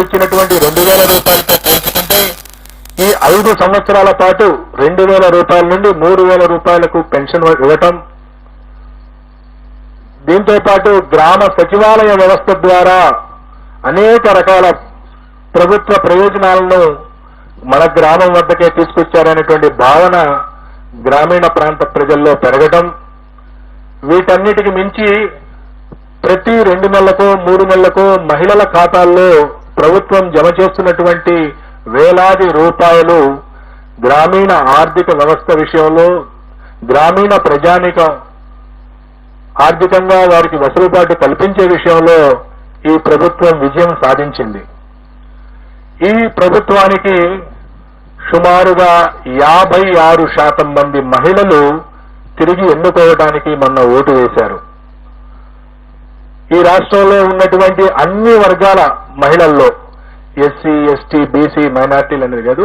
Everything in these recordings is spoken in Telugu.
ఇచ్చినటువంటి రెండు వేల రూపాయలతో పోల్చుకుంటే ఈ ఐదు సంవత్సరాల పాటు రెండు వేల రూపాయల నుండి మూడు వేల రూపాయలకు పెన్షన్ ఇవ్వటం దీంతో పాటు గ్రామ సచివాలయ వ్యవస్థ ద్వారా అనేక రకాల ప్రభుత్వ ప్రయోజనాలను మన గ్రామం వద్దకే తీసుకొచ్చారనేటువంటి భావన గ్రామీణ ప్రాంత ప్రజల్లో పెరగటం వీటన్నిటికి మించి ప్రతి రెండు నెలలకు మూడు నెలలకు మహిళల ఖాతాల్లో ప్రభుత్వం జమ చేస్తున్నటువంటి వేలాది రూపాయలు గ్రామీణ ఆర్థిక వ్యవస్థ విషయంలో గ్రామీణ ప్రజానిక ఆర్థికంగా వారికి వెసులుబాటు కల్పించే విషయంలో ఈ ప్రభుత్వం విజయం సాధించింది. ఈ ప్రభుత్వానికి సుమారుగా యాభై ఆరు శాతం మంది మహిళలు తిరిగి ఎన్నుకోవడానికి మొన్న ఓటు వేశారు. ఈ రాష్ట్రంలో ఉన్నటువంటి అన్ని వర్గాల మహిళల్లో ఎస్సీ ఎస్టీ బీసీ మైనార్టీలు అనేది కాదు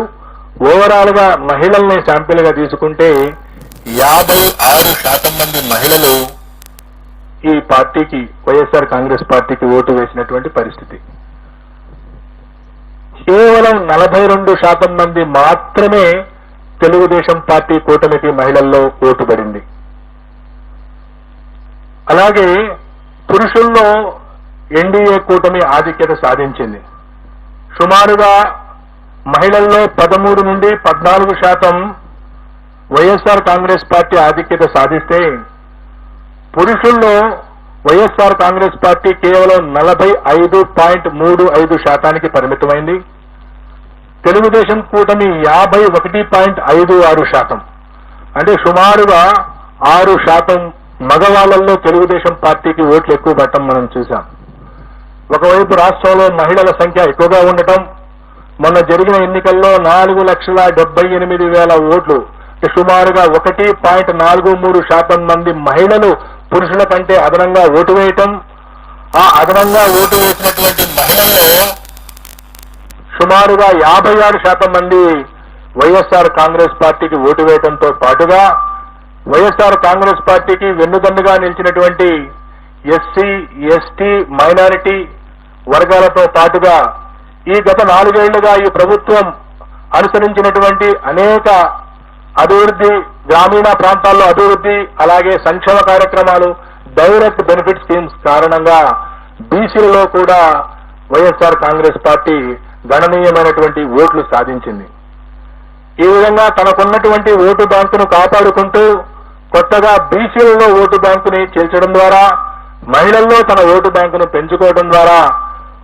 ఓవరాల్గా మహిళల్ని శాంపిల్గా తీసుకుంటే యాభై ఆరు శాతం మంది మహిళలు ఈ పార్టీకి వైఎస్ఆర్ కాంగ్రెస్ పార్టీకి ఓటు వేసినటువంటి పరిస్థితి. కేవలం నలభై రెండు శాతం మంది మాత్రమే తెలుగుదేశం పార్టీ కూటమికి మహిళల్లో ఓటు పడింది. అలాగే పురుషుల్లో ఎన్డీఏ కూటమి ఆధిక్యత సాధించింది. సుమారుగా మహిళల్లో పదమూడు నుండి పద్నాలుగు శాతం వైఎస్ఆర్ కాంగ్రెస్ పార్టీ ఆధిక్యత సాధిస్తే పురుషుల్లో వైఎస్ఆర్ కాంగ్రెస్ పార్టీ కేవలం నలభై ఐదు పాయింట్ మూడు ఐదు శాతానికి పరిమితమైంది. తెలుగుదేశం కూటమి యాభై ఒకటి పాయింట్ ఐదు ఆరు శాతం. అంటే సుమారుగా ఆరు శాతం మగవాళ్ళలో తెలుగుదేశం పార్టీకి ఓట్లు ఎక్కువ పట్టడం మనం చూశాం. ఒకవైపు రాష్ట్రంలో మహిళల సంఖ్య ఎక్కువగా ఉండటం మొన్న జరిగిన ఎన్నికల్లో నాలుగు లక్షల డెబ్బై ఎనిమిది వేల ఓట్లు సుమారుగా ఒకటి పాయింట్ నాలుగు మూడు శాతం మంది మహిళలు పురుషుల కంటే అదనంగా ఓటు వేయటం ఆ అదనంగా ఓటు వేసినటువంటి మహిళల్లో సుమారుగా యాభై ఆరు శాతం మంది వైఎస్ఆర్ కాంగ్రెస్ పార్టీకి ఓటు వేయడంతో పాటుగా వైఎస్ఆర్ కాంగ్రెస్ పార్టీకి వెన్నుదన్నుగా నిలిచినటువంటి ఎస్సీ ఎస్టీ మైనారిటీ వర్గాలతో పాటుగా ఈ గత నాలుగేళ్ళుగా ఈ ప్రభుత్వం అనుసరించినటువంటి అనేక అభివృద్ధి గ్రామీణ ప్రాంతాల్లో అభివృద్ధి అలాగే సంక్షేమ కార్యక్రమాలు డైరెక్ట్ బెనిఫిట్ స్కీమ్స్ కారణంగా బీసీలలో కూడా వైఎస్ఆర్ కాంగ్రెస్ పార్టీ గణనీయమైనటువంటి ఓట్లు సాధించింది. ఈ విధంగా తనకున్నటువంటి ఓటు బ్యాంకును కాపాడుకుంటూ కొత్తగా బీసీలలో ఓటు బ్యాంకుని చేర్చడం ద్వారా మహిళల్లో తన ఓటు బ్యాంకును పెంచుకోవడం ద్వారా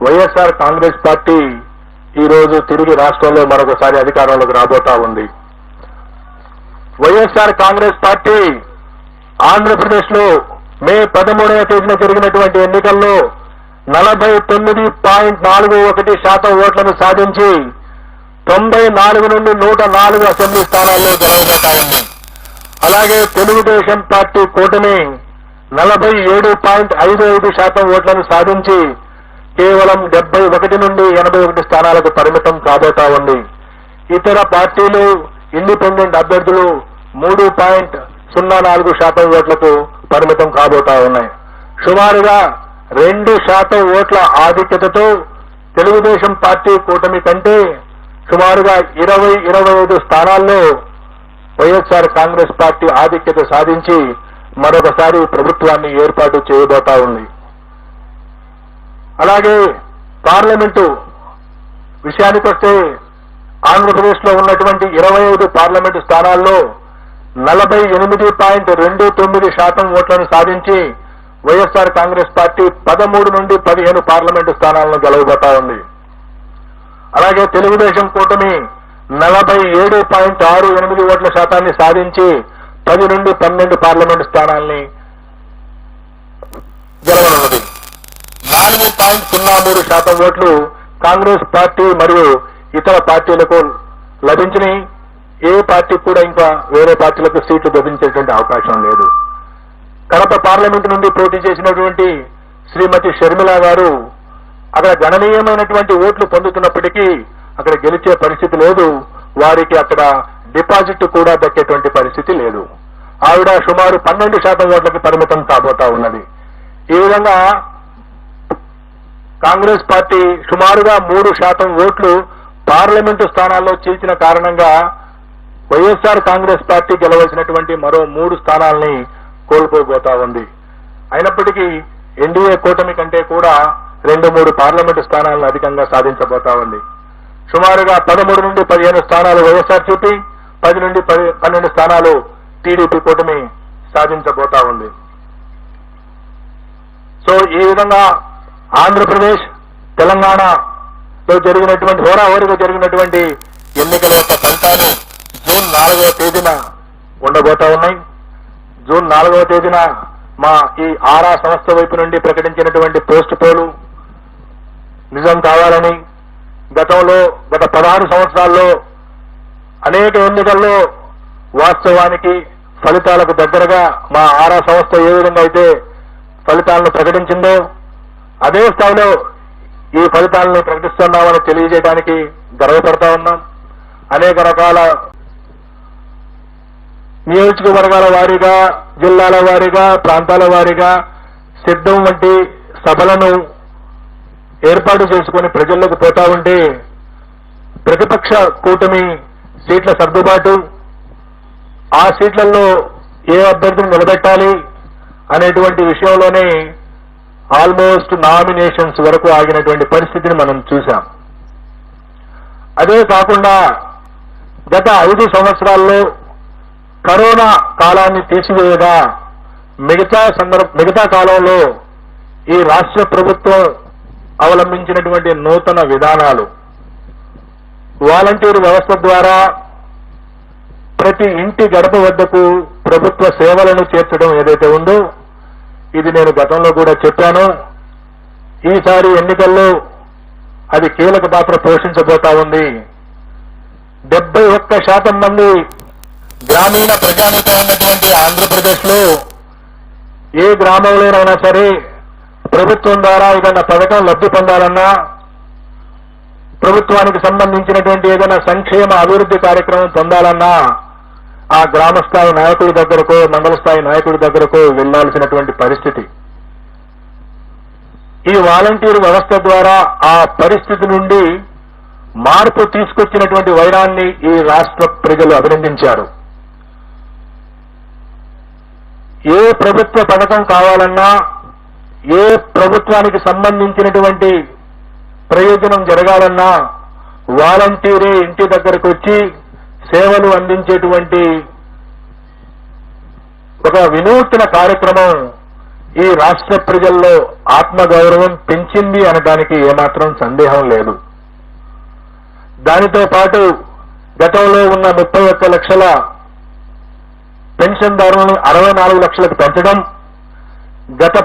వైఎస్ఆర్ కాంగ్రెస్ పార్టీ ఈ రోజు తిరిగి రాష్ట్రంలో మరొకసారి అధికారంలోకి రాబోతా ఉంది. వైఎస్ఆర్ కాంగ్రెస్ పార్టీ ఆంధ్రప్రదేశ్లో మే పదమూడవ తేదీన జరిగినటువంటి ఎన్నికల్లో నలభై తొమ్మిది పాయింట్ నాలుగు ఒకటి శాతం ఓట్లను సాధించి తొంభై నాలుగు నుండి నూట నాలుగు అసెంబ్లీ స్థానాల్లో గెలవబోతా ఉంది అలాగే తెలుగుదేశం పార్టీ కూటమి నలభై ఏడు పాయింట్ ఐదు ఐదు శాతం ఓట్లను సాధించి కేవలం డెబ్బై ఒకటి నుండి ఎనభై ఒకటి స్థానాలకు పరిమితం కాబోతా ఉంది. ఇతర పార్టీలు ఇండిపెండెంట్ అభ్యర్థులు మూడు పాయింట్ సున్నా నాలుగు శాతం ఓట్లకు పరిమితం కాబోతా ఉన్నాయి. సుమారుగా రెండు శాతం ఓట్ల ఆధిక్యతతో తెలుగుదేశం పార్టీ కూటమి కంటే సుమారుగా ఇరవై ఇరవై ఐదు స్థానాల్లో వైఎస్ఆర్ కాంగ్రెస్ పార్టీ ఆధిక్యత సాధించి మరొకసారి ప్రభుత్వాన్ని ఏర్పాటు చేయబోతా ఉంది. అలాగే పార్లమెంటు విషయానికొస్తే ఆంధ్రప్రదేశ్లో ఉన్నటువంటి ఇరవై ఐదు పార్లమెంటు స్థానాల్లో నలభై ఎనిమిది పాయింట్ రెండు తొమ్మిది శాతం ఓట్లను సాధించి వైఎస్ఆర్ కాంగ్రెస్ పార్టీ పదమూడు నుండి పదిహేను పార్లమెంటు స్థానాలను గెలవబోతా ఉంది. అలాగే తెలుగుదేశం కూటమి నలభై ఏడు పాయింట్ ఆరు ఎనిమిది ఓట్ల శాతాన్ని సాధించి పది నుండి పన్నెండు పార్లమెంటు స్థానాల్ని గెలవనున్నది. నాలుగు పాయింట్ సున్నా మూడు శాతం ఓట్లు కాంగ్రెస్ పార్టీ మరియు ఇతర పార్టీలకు లభించినాయి. ఏ పార్టీ కూడా ఇంకా వేరే పార్టీలకు సీట్లు లభించేటువంటి అవకాశం లేదు. కడప పార్లమెంటు నుండి పోటీ చేసినటువంటి శ్రీమతి షర్మిల గారు అక్కడ గణనీయమైనటువంటి ఓట్లు పొందుతున్నప్పటికీ అక్కడ గెలిచే పరిస్థితి లేదు. వారికి అక్కడ డిపాజిట్ కూడా దక్కేటువంటి పరిస్థితి లేదు. ఆవిడ సుమారు పన్నెండు శాతం ఓట్లకి పరిమితం కాబోతా ఉన్నది. ఈ విధంగా కాంగ్రెస్ పార్టీ సుమారుగా మూడు శాతం ఓట్లు పార్లమెంటు స్థానాల్లో చేసిన కారణంగా వైఎస్ఆర్ కాంగ్రెస్ పార్టీ గెలవలసినటువంటి మరో మూడు స్థానాల్ని కోల్పోబోతా ఉంది. అయినప్పటికీ ఎన్డీఏ కూటమి కంటే కూడా రెండు మూడు పార్లమెంటు స్థానాలను అధికంగా సాధించబోతా ఉంది. సుమారుగా పదమూడు నుండి పదిహేను స్థానాలు వైఎస్ఆర్సీపీ పది నుండి పది పన్నెండు స్థానాలు టీడీపీ కూటమి సాధించబోతా ఉంది. సో ఈ విధంగా ఆంధ్రప్రదేశ్ తెలంగాణలో జరిగినటువంటి హోరాహోరీగా జరిగినటువంటి ఎన్నికల యొక్క ఫలితాలు జూన్ నాలుగవ తేదీన ఉండబోతా ఉన్నాయి. జూన్ నాలుగవ తేదీన మా ఈ ఆరా సంస్థ వైపు నుండి ప్రకటించినటువంటి పోస్ట్ పోలు నిజం కావాలని గతంలో గత పదహారు సంవత్సరాల్లో అనేక ఎన్నికల్లో వాస్తవానికి ఫలితాలకు దగ్గరగా మా ఆరా సంస్థ ఏ విధంగా అయితే ఫలితాలను ప్రకటించిందో అదే స్థాయిలో ఈ ఫలితాలను ప్రకటిస్తున్నామని తెలియజేయడానికి గర్వపడతా ఉన్నాం. అనేక రకాల నియోజకవర్గాల వారీగా జిల్లాల వారీగా ప్రాంతాల వారీగా సిద్ధం వంటి సభలను ఏర్పాటు చేసుకుని ప్రజల్లోకి పోతా ఉంటే ప్రతిపక్ష కూటమి సీట్ల సర్దుబాటు ఆ సీట్లలో ఏ అభ్యర్థిని నిలబెట్టాలి అనేటువంటి విషయంలోనే ఆల్మోస్ట్ నామినేషన్స్ వరకు ఆగినటువంటి పరిస్థితిని మనం చూశాం. అదే కాకుండా గత ఐదు సంవత్సరాల్లో కరోనా కాలాన్ని తీసివేయగా మిగతా సందర్భ మిగతా కాలంలో ఈ రాష్ట్ర ప్రభుత్వం అవలంబించినటువంటి నూతన విధానాలు. వాలంటీర్ వ్యవస్థ ద్వారా ప్రతి ఇంటి గడప వద్దకు ప్రభుత్వ సేవలను చేర్చడం ఏదైతే ఉందో ఇది నేను గతంలో కూడా చెప్పాను. ఈసారి ఎన్నికల్లో అది కీలక పాత్ర పోషించబోతా ఉంది. డెబ్బై ఒక్క శాతం మంది గ్రామీణ ప్రజానికమైనటువంటి ఆంధ్రప్రదేశ్లో ఏ గ్రామంలోనైనా సరే ప్రభుత్వం ద్వారా ఏదైనా పథకం లబ్ధి పొందాలన్నా ప్రభుత్వానికి సంబంధించినటువంటి ఏదైనా సంక్షేమ అభివృద్ధి కార్యక్రమం పొందాలన్నా ఆ గ్రామ స్థాయి నాయకుడి దగ్గరకు మండల స్థాయి నాయకుడి దగ్గరకు వెళ్ళాల్సినటువంటి పరిస్థితి. ఈ వాలంటీర్ వ్యవస్థ ద్వారా ఆ పరిస్థితి నుండి మార్పు తీసుకొచ్చినటువంటి వైరాన్ని ఈ రాష్ట్ర ప్రజలు అభినందించారు. ఏ ప్రభుత్వ పథకం కావాలన్నా ఏ ప్రభుత్వానికి సంబంధించినటువంటి ప్రయోజనం జరగాలన్నా వాలంటీరే ఇంటి దగ్గరకు వచ్చి సేవలు అందించేటువంటి ఒక వినూత్న కార్యక్రమం ఈ రాష్ట్ర ప్రజల్లో ఆత్మగౌరవం పెంచింది అనడానికి ఏమాత్రం సందేహం లేదు. దానితో పాటు గతంలో ఉన్న ముప్పై ఒక్క లక్షల పెన్షన్దారులను అరవై నాలుగు లక్షలకు పెంచడం గత